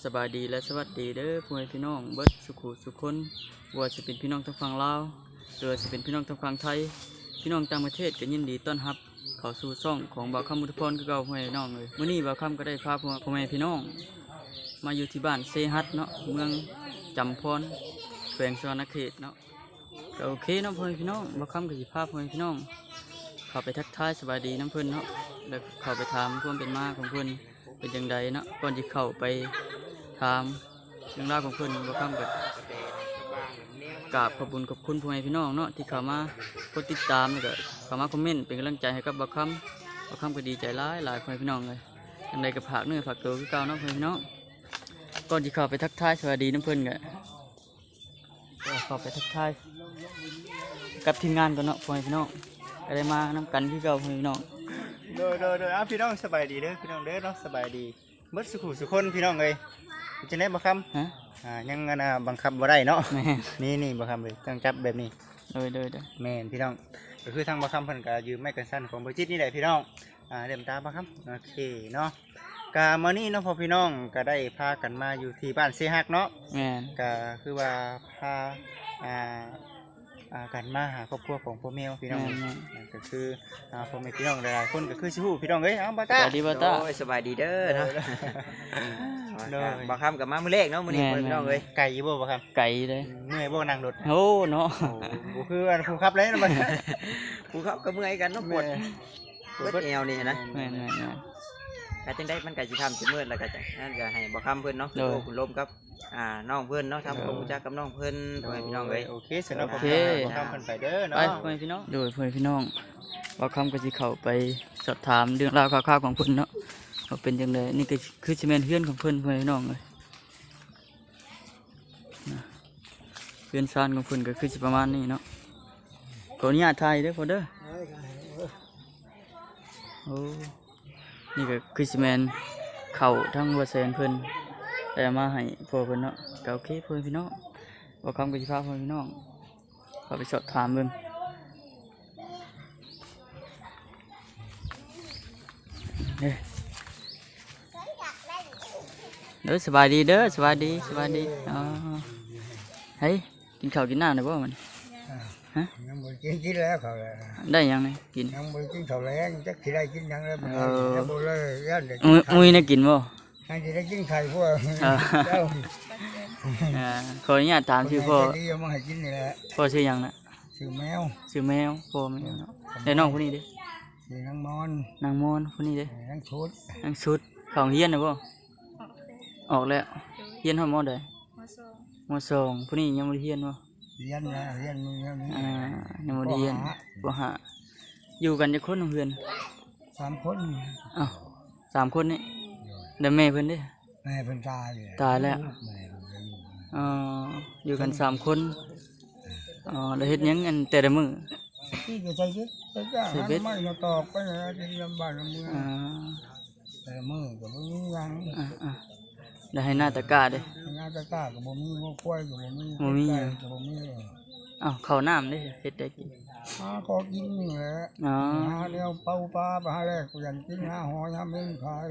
กัสบายดีและสวัสดีเด้อพ่อแม่พี่น้องเบิดสุขุสุขคนบ่ว่าจะเป็นพี่น้องทางฝั่งลาวหรือจะเป็นพี่น้องทางฝั่งไทย พี่น้องต่างประเทศก็ยินดีต้อนรับเข้าสู่ช่องของบ่าวคำมุทพรคือเก่าพ่อแม่พี่น้องเลยมื้อนี้บ่าวคำก็ได้พาพ่อแม่พี่น้อง มาอยู่ที่บ้านเซฮัตเนาะเมืองจำพรแขวงสวรรณเขตเนาะก็โอเคเนาะพ่อแม่พี่น้องบ่าวคำก็สิพาพ่อแม่พี่น้องเข้าไปทักทายสบายดีน้ำเพิ่นเนาะแล้วเข้าไปถามความเป็นมาของเพิ่นเป็นจังใดเนาะก่อนที่เข้าไป ถามเรื่องราวของเพิ่อนบ่คำกับกราบขอบคุญขอบคุณพ่อแม่พี่น้องเนาะที่เข้ามากดติดตามแล้วก็เข้ามาคอมเมนต์เป็นกำลังใจให้กับบ่คำบ่คำก็ดีใจหลายหลายพ่อแม่พี่น้องเลยจังใดก็ฝากเนื้อฝากตัวคือเก่าเนาะพ่อแม่พี่น้องก่อนที่เข้าไปทักทายสวัสดีน้ำเพิ่อนก็ก็เข้าไปทักทายกับทีมงานก่อนเนาะพ่อแม่พี่น้องก็ได้มานํกันคือเก่าพี่น้องโดยโดยโดยอ้าพี่น้องสบายดีเด้อพี่น้องเด้อเนาะสบายดีเบิดสุขุสุขคนพี่น้องเอ้ย จะได้บ่คฮะำอ่ายังอันน่ะบังคับบ่ได้เนาะ แม่นี่นี่บ่คำเลยต้องจับแบบนี้ โดยโดยโดยแม่นพี่น้องก็คือทางบ่คำเพิ่นก็ยืมไม้กันสั้นของบ่จิตนี่แหละพี่น้องอ่าเริ่มตามบ่คำโอเคเนาะกามื้อนี้เนาะพ่อพี่น้องก็ได้พากันมาอยู่ที่บ้านเซฮักเนาะ แม่นก็คือว่าพาอ่า อ่ากันมาหาครอบครัวของพ่อแมวพี่น้องแม่นแม่นนั่นก็คืออ่าพ่อแม่พี่น้องหลายๆคนก็คือสิฮู้พี่น้องเอ้ยเอาบ่สตาวัสดีบ่ตา โอ้ยสบายดีเด้อเนาะเด้อ บางคำกับมามือเลขเนาะมื้อนี้แม่น พี่น้องเอ้ยไก่บ่บ่ครับไก่เลยเมื่อยบ่นั่งรถโอ้เนาะโอ้บ่คือว่าผู้ขับเลยนะมันกูเขาก็เมื่อยกันเนาะปวดปวดเอวนี่นะแม่นแม่ นแม่นแต่จังได้มันก็สิทำสิมืดแล้วก็จะนั่นก็ให้บ่คำเพิ่นเนาะเด้อโอ้คุณลมกับอ่าน้องเพิ่นเนาะทำความรู้จักกับน้องเพิ่นพ่อแม่พี่น้องเอ้ย โอเคสำหรับโอผมเคบ่ขับเพิ่นไปเด้อไปเนาะพ่อแม่พี่น้องโดยพ่อแม่พี่น้องว่าคำก็สิเข้าไปสอบถามเรื่องราวคร่าวๆของเพิ่นเนาะว่าเป็นจังไดนี่ก็คือสิแม่นเพื่อนของเพิ่นพ่อแม่พี่น้องเลยนะเพื่อนซานของเพิ่นก็คือสิประมาณนี้เนาะขออนุญาตถ่ายเด้อพ่อเด้อโอ้ นี่ก็คือสิแมนเข้าทั้งวัดแสนเพิ่นแต่มาให้พ่อเพิ่นเนาะก็โอเคพ่อพี่น้องบอกคำกับสิพาพ่อพี่น้องเขาไปสอบถามเบิ่งเด้อเด้อสบายดีเด้อสบายดีสบายดีอ๋อเฮ้ยกินข้าวกินน้ำได้บ่มัน ยังบ่กินกินแล้วเขาเลยได้ยังไงกินยังบ่กินข้าวแรงจักสิได้กินหยังแล้วมันเออยังบ่เลยยันได้มุ้ยมุ้ยน่ะกินบ่ยังสิได้กินไข่พวกเออเจ้าอ่าขออนุญาตถามชื่อพ่อดีเอามาให้กินนี่แหละพ่อชื่อหยังน่ะชื่อแมวชื่อแมวพ่อแมวเนาะแล้วน้องคนนี้เด้ชื่อนางมอนนางมอนคนนี้เด้นางชุดนางสุดของเฮียนนะบ่ออกแล้วเฮียนฮอดมอใดมอสองผู้นี้ยังบ่ได้เฮียนบ่ เรียนนะเรียนมึงยังมีอ่ายังบ่ได้เฮียนบ่หาอยู่กันจักคนของเพื่อนสามคนอ้าวสามคนนี่แล้วแม่เพิ่นเด้แม่เพิ่นตายเลยตายแล้วแม่เพิ่นก็อยู่อ๋ออยู่กันสามคนอ๋อแล้วเฮ็ดหยังกันแต่ละมื้อที่ก็ใช้ชีวิตไปจ้าชีวิตไม่มาตอบไปนะที่ลำบากลำเมืองอ่าแต่ละมื้อก็บ่มีหยังอ่าอ่า แล้วให้หน้าตะกร้าเด้งานตะกร้าก็บ่มีงอกล้วยก็บ่มีบ่มีไก่ก็บ่มีอ้าวข้าวน้ำเด้เฮ็ดได้กินหาก็กินนี่แหละอ๋อหาเดียวเป่าปลาไปหาแรกกูยันกินหาหอยหาเม่นขาย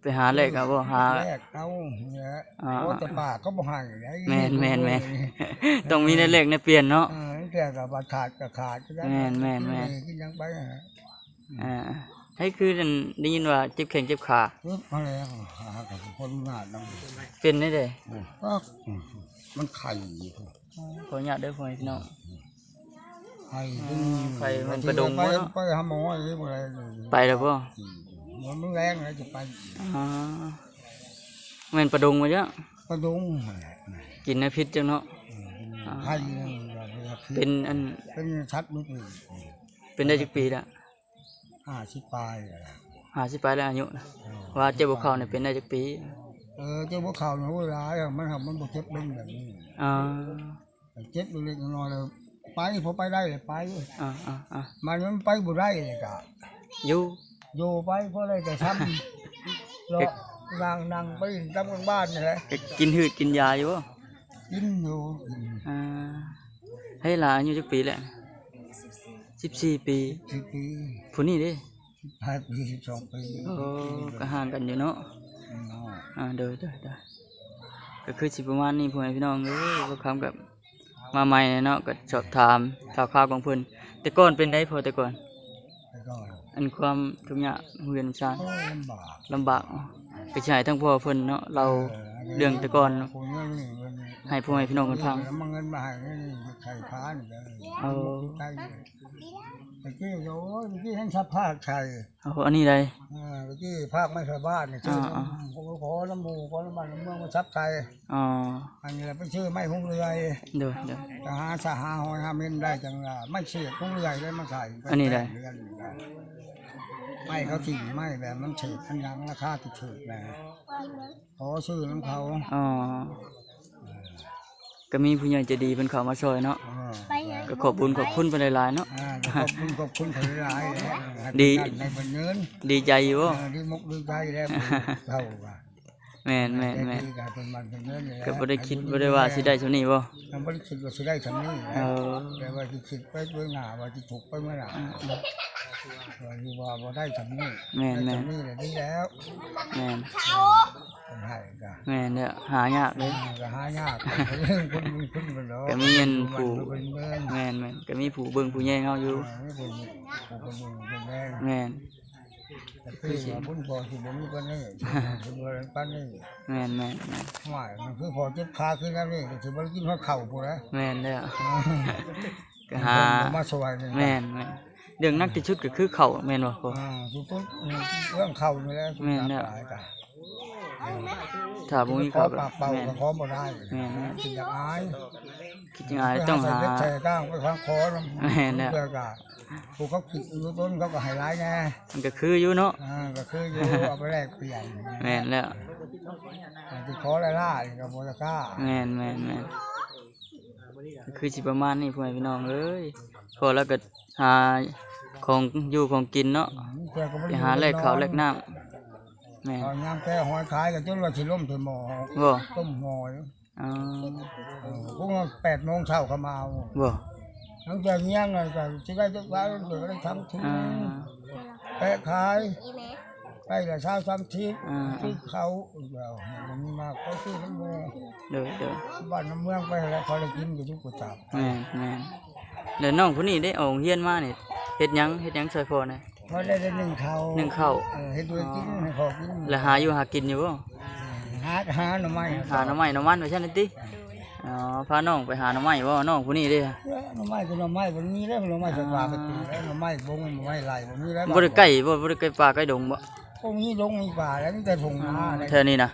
ไปหาแลกก็บ่หาแรกเอาเนี่ยอ่า โอ้แต่ปากก็บ่ให้ได้แม่นแม่นแม่น ต้องมีในเลขในเปลี่ยนเนาะ เออแต่กับบาดขาดก็ขาดก็ได้แม่นแม่นแม่น กินยังไปฮะอ่า ให้คือนั่นได้ยินว่าเจ็บแข้งเจ็บขาปึ๊บมาแล้วหากับคนงานน้ำเป็นได้เด้ก็มันไข่ขออนุญาตเด้อพ่อแม่พี่น้องไข่อืมไข่มันกระดงไปบ่เนาะไปหาหมออะไรบ่ได้เลยไปแล้วบ่มันมันแรงเลยจะไปอ๋อแม่นประดงมาเยอะกระดุงกินในพิษจังเนาะไข่นี่เป็นอันเป็นชัดนิดหนึงเป็นได้จักปีละ ห้าสิบปลายอะหาสิไปแล้วอายุนะว่าเจ็บบ่เข้าเนี่ยเป็นได้จักปีเออเจ้าพวกเขาเนี่ยเวลาอะมันทำมันบ่เจ็บเป็นแบบนี้อ่าเจ็บเล็กๆน้อยๆเลยไปพอไปได้เลยไปอ่าอ่าอ่ามันมันไปบ่ได้เลยกะอยู่ อยู่ไปเพราะอะไรแต่ทำเรานางนางไปทำกันบ้านนี่แหละก็กินหืดกินยาอยู่บ่กินอยู่ อ่าให้หลานอายุจักปีแห ละ14ปีสิบปีผู้นี้เด้สิบห้าปีสิบสองปีโอ้ก็ห่างกันอยู่เนาะเนาะอ่าเด้อเด้อเด้อก็คือสิประมาณนี้พ่อแม่พี่น้องเอ้ยบ่คำกับมาใหม่เนาะก็สอบถามข่าวข่าวของเพิ่นแต่ก่อนเป็นไดพอแต่ก่อนไปก่อนอันความทุกอย่างเรียนชาติโอ้ลำบากลำบากไปใช้ทั้งพ่อเพิ่นเนาะเราเรื่องแต่ก่อนผมเงินนี่มัน ให้พ่อแม่พี่น้องเพิ่นฟังแล้วมันเงินมาให้นี่ไข่พานเลยเอาใช่เมื่อกี้โอ้ยเมื่อกี้ท่านชับภาคไข่เอาอันนี้ได้อ่าเมื่อกี้ภาคไม่เคยบ้านเนี่ยชื่ออ่าผมขอน้ำมูขอน้ำมันน้ำเมืองมาชับไข่อ๋ออันนี้แหละเป็นชื่อไม่หงเรือยเด้อเด้อจะหาสหาหอยหาเมนได้จังละไม่เสียหงเรือยได้มาใส่อันนี้ได้เรือนได้ไม่เขาถิ่งไม่แบบมันเฉดอันยังราคาติดเฉดนะขอชื่อน้ำเขาอ๋อ ก็มีผู้ใหญ่ใจดีเพิ่นเข้ามาช่วยเนาะอ่าก็ขอบคุญขอบคุณเพิ่นหลายๆเนาะ อ่าขอบคุณขอบคุณเขาหลายๆแล้วให้ดีในบันเงินดีใจอยู่บ่เออดีมุกดีใจแล้วเท่าว่าแม่นแม่นแม่นดีกันเป็นมันเป็นเงินอยู่แล้วก็บ่ได้คิดบ่ได้ว่าสิได้เท่านี้บ่มันบ่ได้คิดว่าสิได้ทำนี้เออแต่ว่าสิคิดไปเบื้องหน้าว่าสิถูกไปเมื่อหน้าว่าอยู่ว่าบ่ได้ทำนี้แม่นได้แม่นทำนี้แหละดีแล้วแม่น คนให้ก็แม่นเด้อหายากเลยอ่าก็หายากเรื่องคนมีคนบ่ดอกก็มีเงินผู้เป็นเงินแม่นแม่นก็มีผู้เบิ่งผู้แย่งเฮาอยู่อ่าไม่เป็นผู้คนมีเป็นแรงแม่นแต่คือว่าบุญพอสิบ่มีปานนี้สิบ่ได้ปานนี้แม่นแม่นแม่นหมายมันคือพอเจ็บขาขึ้นแล้วนี่ก็ถือว่ากินข้าวเข่าพูดแล้วแม่นเด้อก็หามาสวยนี่แม่นแม่นเรื่องนักที่ชุดก็คือเขาแม่นบ่พ่อ อ่าทุกคนเรื่องเข่านี่แหละแม่นเนี่ยหลายกัน ถ้าบ่มีขอเขาก็ปากเป่าแม่น ก็ขอบ่ได้แม่นแม่นสิอยากอายคิดยังไงต้องหาไปใส่เล็กใส่ก้างไปฟังคอแล้วแม่นเนี่ยเพื่อกะผู้เขาคิดอยู่ต้นเขาก็ให้ร้ายแน่มันก็คืออยู่เนาะอ่าก็คืออยู่เอาไปแลกเปลี่ยนแม่นแล้วที่ขอไล่ล่านี่ก็บ่จะกล้าแม่นแม่นแม่นก็คือสิประมาณนี้พ่อแม่พี่น้องเอ้ยพอแล้วก็หาของอยู่ของกินเนาะเพื่อก็บ่ไปได้หาแลกข้าวแลกน้ำ แม่นเอายามแก้หอยขายก็จนว่าสิล่มถึงหม้อบ่ต้มหอยอ๋อเออพวกมันแปดโมงเช้าเขามาเอาบ่หลังจากเงี้ยงเลยก็จะได้จะได้เดี๋ยวได้ทำทุนอ่า แปะขายไปละเช้าสามทิศอ่า ซื้อเขาอีกแล้วมันมีมากก็ซื้อน้ำมูเด้อเด้อบ้านน้ำเมืองไปแล้วเขาเลยกินกับทุกคนจับแม่นแม่นแล้วน้องผู้นี้ได้เอาโรงเรียนมานี่เฮ็ดหยังเฮ็ดหยังช่วยพ่อนะ เขาได้ได้หนึ่งเขาหนึ่งข้าวเออให้ด้วยกินให้พอกินแล้วหาอยู่หากินอยู่บ่หาหาหน่อไม้หาหน่อไม้หน่อมันไว้ซั่นติอ๋อพาน้องไปหาหน่อไม้บ่น้องผู้นี้เด้หน่อไม้ก็หน่อไม้บนมีแล้วหน่อไม้สว่างก็ตีแล้วหน่อไม้บงหน่อไม้ไหลบนมีแล้วบ่ได้ใกล้บ่บ่ได้ใกล้ป่าใกล้ดงบ่พวกนี้ลงมีป่าแล้วมีแต่ผงนาอะไรแถวนี้นะ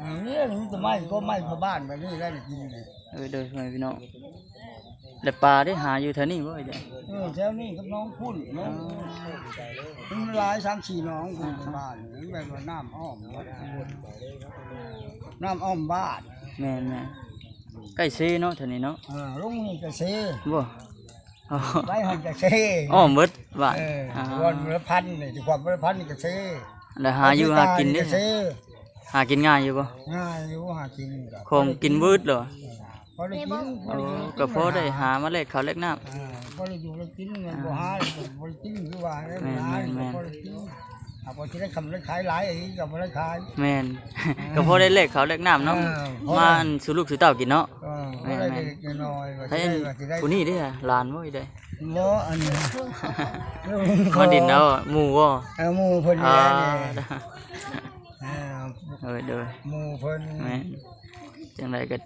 อ่าเนี่ยนี่จะไม้ก็ไม้พอบ้านแบบนี้แล้วนี่กินเลยเออเด้อพ่อแม่พี่น้อง แล้วปลาได้หาอยู่แถวนี้บ่ไอ้เด้อเออแถวนี้กับน้องพุ่นน้องมันหลายสามสี่น้องพุ่นไปบ้านนี่แบบว่าน้ำอ้อมน้ำอ้อมบ้านแม่นแม่นใกล้เซเนาะแถวนี้เนาะเออลุงนี่ก็เซ่บ่อ๋อไว้หันก็เซ่อ้อมเบิดว่าเอออ่าวันละพันนี่ที่ความละพันนี่ก็เซ่แล้วหาอยู่หากินเด้เซ่หากินง่ายอยู่บ่ง่ายอยู่หากินของกินเบิดเหรอพ อได้กินพอโอ้ได้อยู่ก็พอได้หามาแลกข้าวแลกน้ำ อ่าพอได้อยู่ได้กินเงินบ่หาบ่ได้กินคือว่าได้แม่นหาแม่น พอได้กินอ่าพอที่ได้คำได้ขายหลายอีกก็บ่ได้ขาย แม่น ก็พอได้แลกข้าวแลกน้ำเนาะเออพอมาอันสู่ลูกสู่เต้ากินเนาะก็แม่บ่นได้แม่น เล็กๆน้อยๆว่าให้สิอันได้ว่าสิได้ผู้นี้เด้อหลานบ่อีได้ บ่อันนี้ มาดินเอาหมู่บ่เอาหมู่เพิ่นอ่านี่เออเออเด้อหมู่เพิ่นแม่น จังไดก็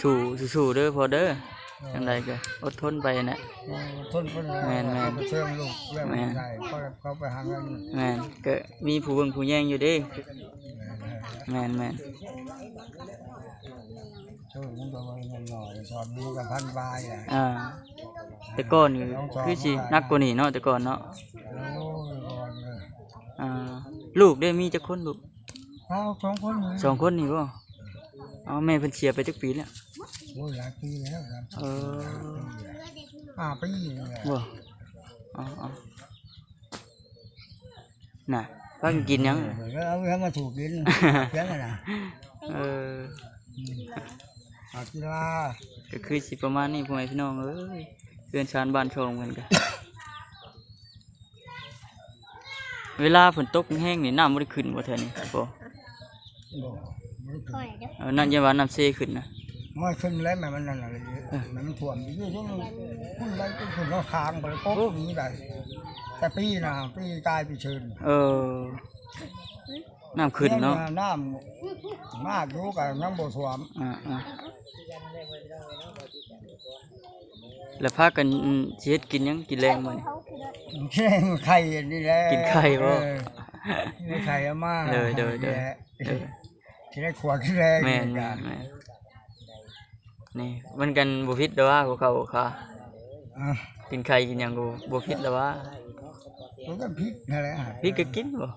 สู้สู้ๆเด้อพอเด้อจังไดก็อดทนไปน่ะเออทนเพิ่นแม่นแม่นเขาไปเชื่อมลูกเรื่องแม่นใช่เขาเขาไปหาเงินแม่นก็มีผู้เบิ่งผู้แย่งอยู่เด้แม่นแม่นช่วยมันก็ว่าเงินหน่อยสอนมันก็พันบาทอะอ่าแต่ก่อนนี่คือสิหนักกว่านี้เนาะแต่ก่อนเนาะโอ้ยก่อนเลยอ่าลูกได้มีจักคนลูกเอาสองคนนี่สองคนนี่ บ่อ๋อแม่เพิ่นเสียไปจักปีแล้ว โอ้ยหลายปีแล้วครับเออ ห้าปีนี่แหละบ่อ๋ออ๋อน่ะพากันกินหยังแล้วเอาให้มาถูกกินเพียงกันนะเออ อากีฬาก็คือสิประมาณนี้พ่อแม่พี่น้องเอ้ยเพื่อนชานบ้านชองกันกัน เวลาฝนตกแห้งๆนี่น้ำบ่ได้ขึ้นบ่แถวนี้บ่บ่ไม่ขึ้น เออนั่นอยังว่าน้ำเซขึ้นนะไม่ขึ้นแล้วมันมันนั่นอะไรมันท่วมอยู่ที่นู่นพุ่นได้ก็ขึ้นก็ค้างไปโป๊ะนี้ได้แต่ปีน่ะปีกายปีเชิญเออน้ำขึ้นเนาะน้ำมากอยู่กับน้ำบ่ท่วมอ่าอ่าแล้วพากันอืมสิเฮ็ดกินหยังกินแรงมื้อนี่แค่ไข่นี่แหละกินไข่บ่เออกินไข่อามาเด้อเด้อเด้อ เออที่ได้ขวดที่แรงแม่นแม่นแม่นนี่มันกันบ่ผิดดอกว่าเขาเขาค่ะอะกินไข่กินหยังกูบ่ผิดแล้วว่ามันก็พิษนั่นแหละผิดก็กินบ่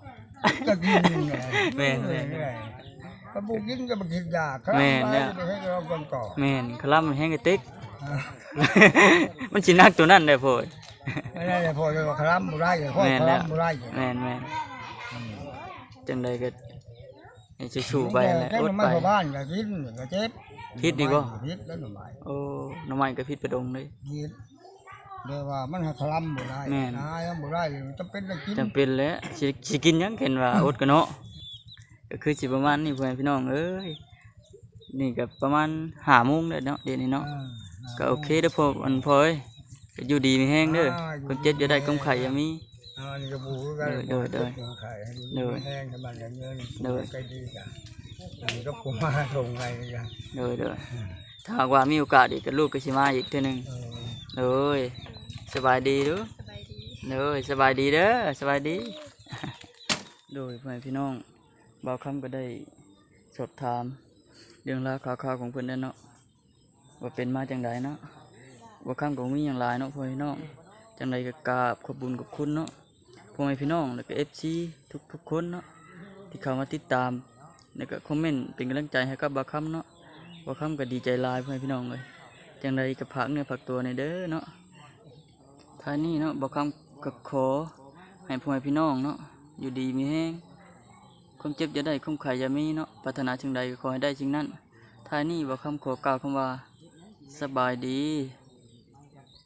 ก็กินนี่แหละแม่นแม่นนี่แหละก็บุกินก็บุกินยาครับแม่นเนี่ย ไปให้เราก่อนก่อนแม่นคลำมันแห้งกระติก อะ มันสิหนักตัวนั้นได้โพดไม่ได้เลยพอเลยว่าคลำบุไรพ่อแม่นคแล้วลำบุไรแม่นแม่นจังใดก็ ให้สู้ๆไปแหละแค่อหดน่อไม้ไปชาวบ้านก็กินก็เจ็บพิษดีกว่าพิษแล้วหน่อไม้โอ้หน้ำมันก็ผิดประดงเลยพิษเดี๋ยวว่ามันให้คลำบุไรแม่นนายบุไรมันจะเป็นได้กินจำเป็นแล้วสิสิกินหยังเห็นว่าอดกันเนาะก็คือสิประมาณนี้เพื่อนพี่น้องเอ้ยนี่ก็ประมาณห้าโมงแล้วเนาะเดี๋ยวนี้เนาะอ่าก็โอเคเด้อพ่ออันพ่อเอ้ยก็อยู่ดีมีแห้งเด้อคนเจ็บจะได้กำไข่อยามี อ่านี่ก็บูกันเด้อเด้อเด้อไข่ให้เด้ดูอแห้งให้มันอย่างเงี้ยเด้อใกล้ดีกันอันนี้ก็กูมาส่งไงกันเด้อเด้อถ้าหากว่ามีโอกาสอีกก็ลูกก็สิมาอีกเทื่อหนึงเออเอ้ยสบายดีเด้อเด้อสบายดีเด้อสบายดี โดยพ่อแม่พี่น้องบ่าวคำก็ได้สอบถาม เรื่องราวข่าวๆของเพิ่นนั่นเนาะว่าเป็นมาจังไดเนาะบ่าวคำก็มีอย่างหลายเนาะพ่อแม่พี่น้องจังไดก็กราบขอบคุญขอบคุณเนาะ พ่อแม่พี่น้อง แล้วก็ FC ทุกๆคนเนาะที่เข้ามาติดตามแล้วก็คอมเมนต์เป็นกำลังใจให้กับบาวคำเนาะบาวคำก็ดีใจลายพ่อแม่พี่น้องเลยจังใดก็พักเนื้อพักตัวในเด้อเนาะท้ายนี้เนาะบอกคำกับขอให้พ่อแม่พี่น้องเนาะอยู่ดีมีแห้งความเจ็บจะได้ความไข่จะมีเนาะปรารถนาจึงใดก็ขอให้ได้จึงนั้นท้ายนี้บอกคำขอกล่าวคำว่าสบายดี